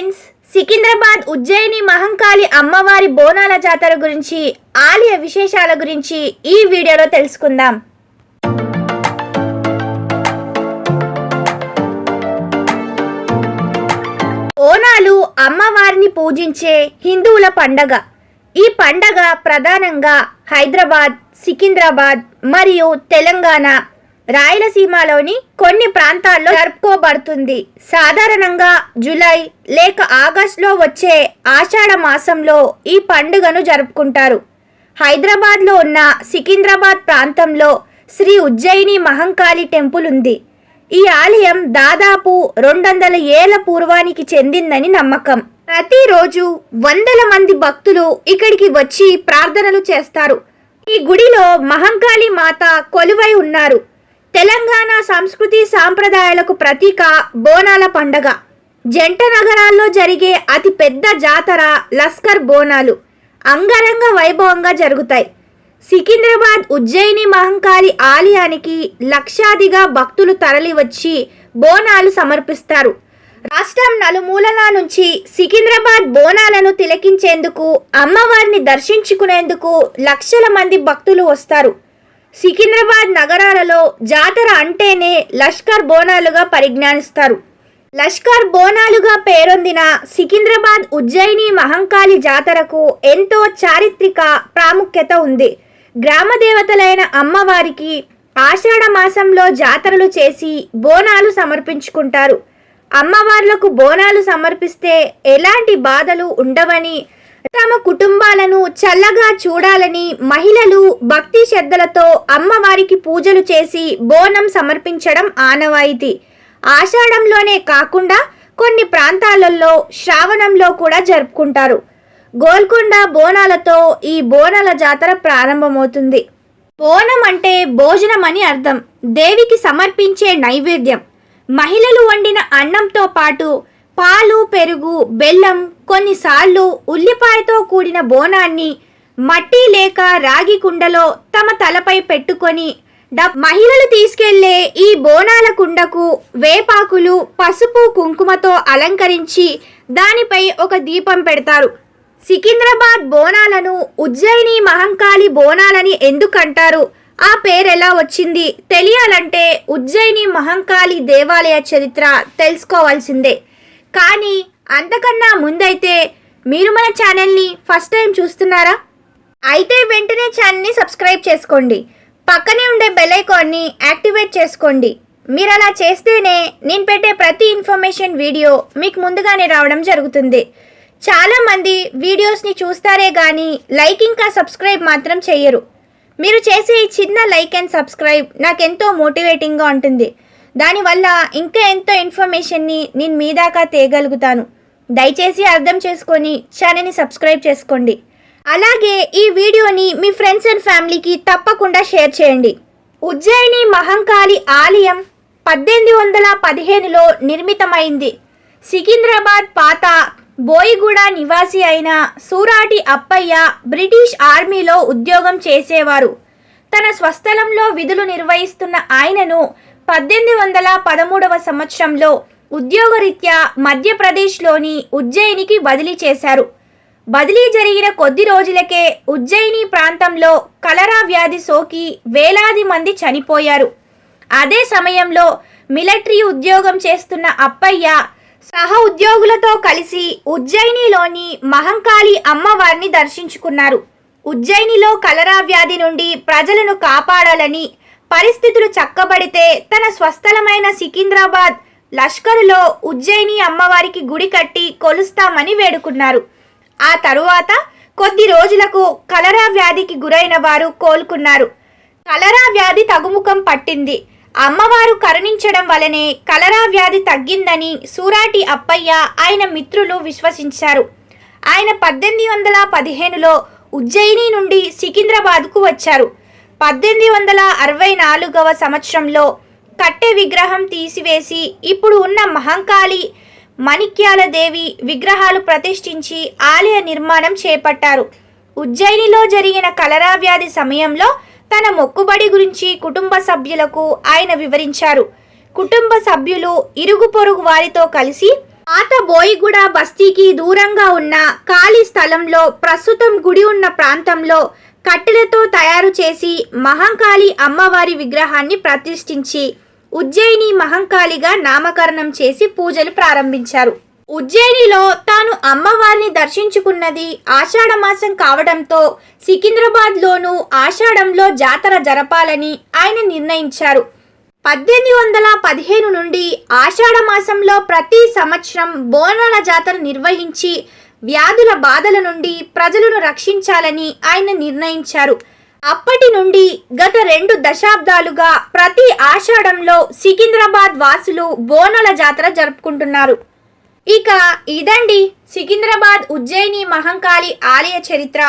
Friends Secunderabad Ujjaini Mahankali అమ్మవారి బోనాల జాతర గురించి ఆలయ విశేషాల గురించి ఈ వీడియోలో తెలుసుకుందాం. ఓనాలు అమ్మవారిని పూజించే హిందువుల పండగ. ఈ పండగ ప్రధానంగా హైదరాబాద్ సికింద్రాబాద్ మరియు తెలంగాణ రాయలసీమలోని కొన్ని ప్రాంతాల్లో జరుపుకోబడుతుంది. సాధారణంగా జులై లేక ఆగస్టులో వచ్చే ఆషాఢ మాసంలో ఈ పండుగను జరుపుకుంటారు. హైదరాబాద్లో ఉన్న సికింద్రాబాద్ ప్రాంతంలో శ్రీ ఉజ్జయిని మహంకాళి టెంపుల్ ఉంది. ఈ ఆలయం దాదాపు రెండు వందల ఏళ్ళ పూర్వానికి చెందిందని నమ్మకం. ప్రతిరోజు వందల మంది భక్తులు ఇక్కడికి వచ్చి ప్రార్థనలు చేస్తారు. ఈ గుడిలో మహంకాళి మాత కొలువై ఉన్నారు. తెలంగాణ సంస్కృతి సాంప్రదాయాలకు ప్రతీక బోనాల పండగ. జంట నగరాల్లో జరిగే అతి పెద్ద జాతర లస్కర్ బోనాలు అంగరంగ వైభవంగా జరుగుతాయి. సికింద్రాబాద్ ఉజ్జయిని మహంకాళి ఆలయానికి లక్షాదిగా భక్తులు తరలివచ్చి బోనాలు సమర్పిస్తారు. రాష్ట్రం నలుమూలల నుంచి సికింద్రాబాద్ బోనాలను తిలకించేందుకు అమ్మవారిని దర్శించుకునేందుకు లక్షల మంది భక్తులు వస్తారు. సికింద్రాబాద్ నగరాలలో జాతర అంటేనే లష్కర్ బోనాలుగా పరిజ్ఞానిస్తారు. లష్కర్ బోనాలుగా పేరొందిన సికింద్రాబాద్ ఉజ్జయిని మహంకాళి జాతరకు ఎంతో చారిత్రక ప్రాముఖ్యత ఉంది. గ్రామ దేవతలైన అమ్మవారికి ఆషాఢ మాసంలో జాతరలు చేసి బోనాలు సమర్పించుకుంటారు. అమ్మవార్లకు బోనాలు సమర్పిస్తే ఎలాంటి బాధలు ఉండవని తమ కుటుంబాలను చల్లగా చూడాలని మహిళలు భక్తి శ్రద్ధలతో అమ్మవారికి పూజలు చేసి బోనం సమర్పించడం ఆనవాయితీ. ఆషాఢంలోనే కాకుండా కొన్ని ప్రాంతాలలో శ్రావణంలో కూడా జరుపుకుంటారు. గోల్కొండ బోనాలతో ఈ బోనాల జాతర ప్రారంభమవుతుంది. బోనం అంటే భోజనం అని అర్థం. దేవికి సమర్పించే నైవేద్యం. మహిళలు వండిన అన్నంతో పాటు పాలు పెరుగు బెల్లం కొన్నిసార్లు ఉల్లిపాయతో కూడిన బోనాన్ని మట్టి లేక రాగి కుండలో తమ తలపై పెట్టుకొని మహిళలు తీసుకెళ్ళే ఈ బోనాల కుండకు వేపాకులు పసుపు కుంకుమతో అలంకరించి దానిపై ఒక దీపం పెడతారు. సికింద్రాబాద్ బోనాలను ఉజ్జయిని మహంకాళి బోనాలని ఎందుకంటారు? ఆ పేరెలా వచ్చింది? తెలియాలంటే ఉజ్జయిని మహంకాళి దేవాలయ చరిత్ర తెలుసుకోవాల్సిందే. కానీ అంతకన్నా ముందైతే మీరు మన ఛానల్ని ఫస్ట్ టైం చూస్తున్నారా? అయితే వెంటనే ఛానల్ని సబ్స్క్రైబ్ చేసుకోండి. పక్కనే ఉండే బెల్ ఐకాన్ని యాక్టివేట్ చేసుకోండి. మీరు అలా చేస్తేనే నేను పెట్టే ప్రతి ఇన్ఫర్మేషన్ వీడియో మీకు ముందుగానే రావడం జరుగుతుంది. చాలామంది వీడియోస్ని చూస్తారే కానీ లైక్ ఇంకా సబ్స్క్రైబ్ మాత్రం చేయరు మీరు చేసే ఈ చిన్న లైక్ అండ్ సబ్స్క్రైబ్ నాకెంతో మోటివేటింగ్గా ఉంటుంది. దానివల్ల ఇంకా ఎంతో ఇన్ఫర్మేషన్ని నేను మీ దాకా తేయగలుగుతాను దయచేసి అర్థం చేసుకొని ఛానల్ని సబ్స్క్రైబ్ చేసుకోండి. అలాగే ఈ వీడియోని మీ ఫ్రెండ్స్ అండ్ ఫ్యామిలీకి తప్పకుండా షేర్ చేయండి. ఉజ్జయిని మహంకాళి ఆలయం పద్దెనిమిది వందల పదిహేనులో నిర్మితమైంది. సికింద్రాబాద్ పాత బోయిగూడ నివాసి అయిన సూరాటి అప్పయ్య బ్రిటిష్ ఆర్మీలో ఉద్యోగం చేసేవారు. తన స్వస్థలంలో విధులు నిర్వహిస్తున్న ఆయనను పద్దెనిమిది వందల పదమూడవ సంవత్సరంలో ఉద్యోగరీత్యా మధ్యప్రదేశ్లోని ఉజ్జయినికి బదిలీ చేశారు. బదిలీ జరిగిన కొద్ది రోజులకే ఉజ్జయిని ప్రాంతంలో కలరా వ్యాధి సోకి వేలాది మంది చనిపోయారు. అదే సమయంలో మిలిటరీ ఉద్యోగం చేస్తున్న అప్పయ్య సహ ఉద్యోగులతో కలిసి ఉజ్జయినిలోని మహంకాళి అమ్మవారిని దర్శించుకున్నారు. ఉజ్జయినిలో కలరా వ్యాధి నుండి ప్రజలను కాపాడాలని పరిస్థితులు చక్కబడితే తన స్వస్థలమైన సికింద్రాబాద్ లష్కరులో ఉజ్జయిని అమ్మవారికి గుడి కట్టి కొలుస్తామని వేడుకున్నారు. ఆ తరువాత కొద్ది రోజులకు కలరా వ్యాధికి గురైన వారు కోలుకున్నారు. కలరా వ్యాధి తగుముఖం పట్టింది. అమ్మవారు కరుణించడం వలనే కలరా వ్యాధి తగ్గిందని సూరాటి అప్పయ్య ఆయన మిత్రులు విశ్వసించారు. ఆయన పద్దెనిమిది వందల పదిహేనులో ఉజ్జయిని నుండి సికింద్రాబాద్కు వచ్చారు. పద్దెనిమిది వందల అరవై నాలుగవ సంవత్సరంలో కట్టె విగ్రహం తీసివేసి ఇప్పుడు ఉన్న మహంకాళి మణిక్యాల దేవి విగ్రహాలు ప్రతిష్ఠించి ఆలయ నిర్మాణం చేపట్టారు. ఉజ్జయినిలో జరిగిన కలరా వ్యాధి సమయంలో తన మొక్కుబడి గురించి కుటుంబ సభ్యులకు ఆయన వివరించారు. కుటుంబ సభ్యులు ఇరుగు పొరుగు వారితో కలిసి పాత బోయిగూడ బస్తీకి దూరంగా ఉన్న ఖాళీ స్థలంలో ప్రస్తుతం గుడి ఉన్న ప్రాంతంలో కట్టెలతో తయారు చేసి మహంకాళి అమ్మవారి విగ్రహాన్ని ప్రతిష్ఠించి ఉజ్జయిని మహంకాళిగా నామకరణం చేసి పూజలు ప్రారంభించారు. ఉజ్జయినిలో తాను అమ్మవారిని దర్శించుకున్నది ఆషాఢ మాసం కావడంతో సికింద్రాబాద్లోనూ ఆషాఢంలో జాతర జరపాలని ఆయన నిర్ణయించారు. పద్దెనిమిది వందల పదిహేను నుండి ఆషాఢ మాసంలో ప్రతి సంవత్సరం బోనాల జాతర నిర్వహించి వ్యాధుల బాధల నుండి ప్రజలను రక్షించాలని ఆయన నిర్ణయించారు. అప్పటి నుండి గత రెండు దశాబ్దాలుగా ప్రతి ఆషాఢంలో సికింద్రాబాద్ వాసులు బోనాల జాతర జరుపుకుంటున్నారు. ఇక ఇదండి సికింద్రాబాద్ ఉజ్జయిని మహంకాళి ఆలయ చరిత్ర.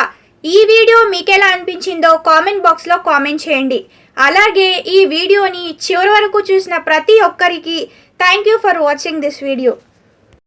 ఈ వీడియో మీకెలా అనిపించిందో కామెంట్ బాక్స్లో కామెంట్ చేయండి. అలాగే ఈ వీడియోని చివరి వరకు చూసిన ప్రతి ఒక్కరికి thank you for watching this video.